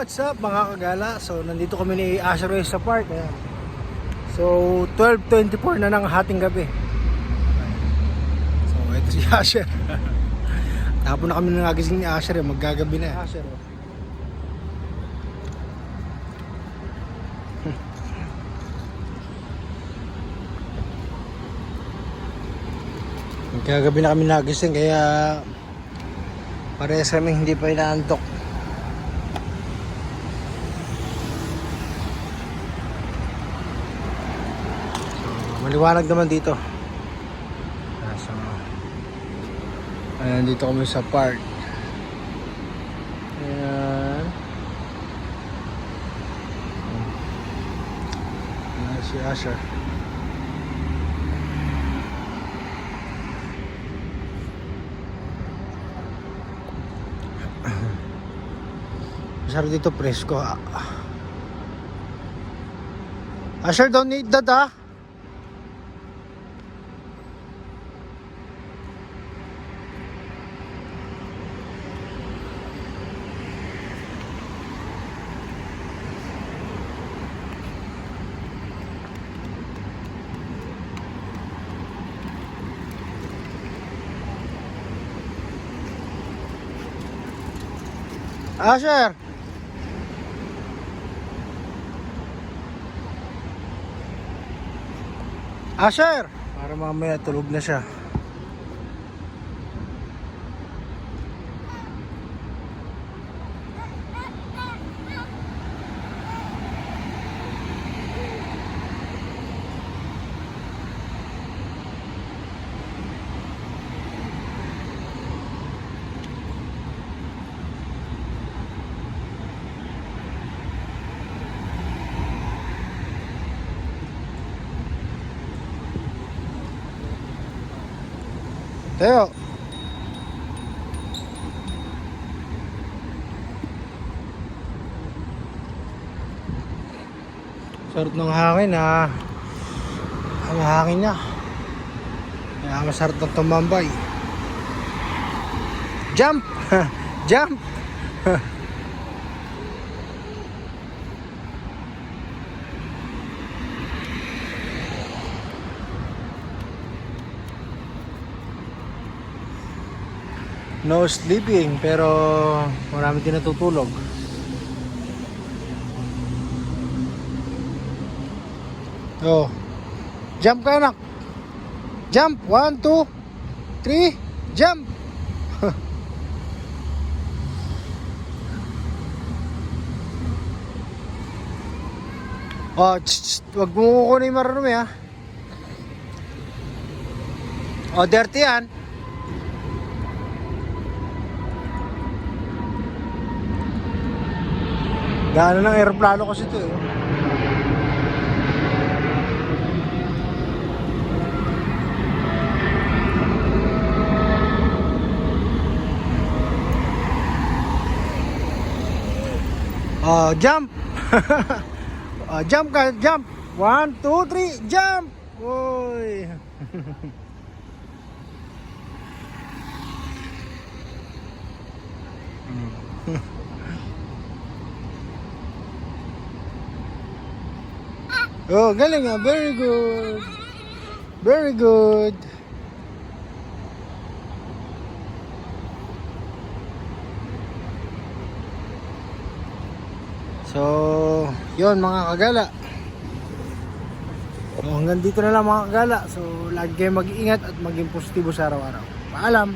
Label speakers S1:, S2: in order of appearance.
S1: what's up mga kagala? So, nandito kami ni Asher sa park. Ayan. So, 12.24 na ng hating gabi. So, ito si Asher. Tapo na kami nangagising ni Asher. Eh. Maggagabi na. eh. Asher, oh. Magkagabi na kami nagising kaya parehas kami hindi pa inaantok. Maliwanag naman dito. Ah, So, ayan, dito kami sa park. Ayan. Ayan si Asher. Masarap dito presko. Ah. Asher, don't need that ah. Asher! Asher! Para mamaya tulog na siya. Teo! Sarap ng hangin ha. Ang hangin niya. Kaya masarap ng tumambay. Jump! Jump! No sleeping pero marami din natutulog. Oh. Jump ka anak. Jump. One, two, three. Jump. oh, tss, tss, wag mo kukunin marunong ha. Oh, dirty yan. Daanan ng aeroplano kasi ito eh. Oh, jump! oh, jump ka, jump! One, two, three, jump! Uy! Oh, galing ah. Very good. Very good. So, yon mga kagala. So, hanggang dito na lang mga kagala. So, lagi kayong mag-iingat at maging positibo sa araw-araw. Paalam!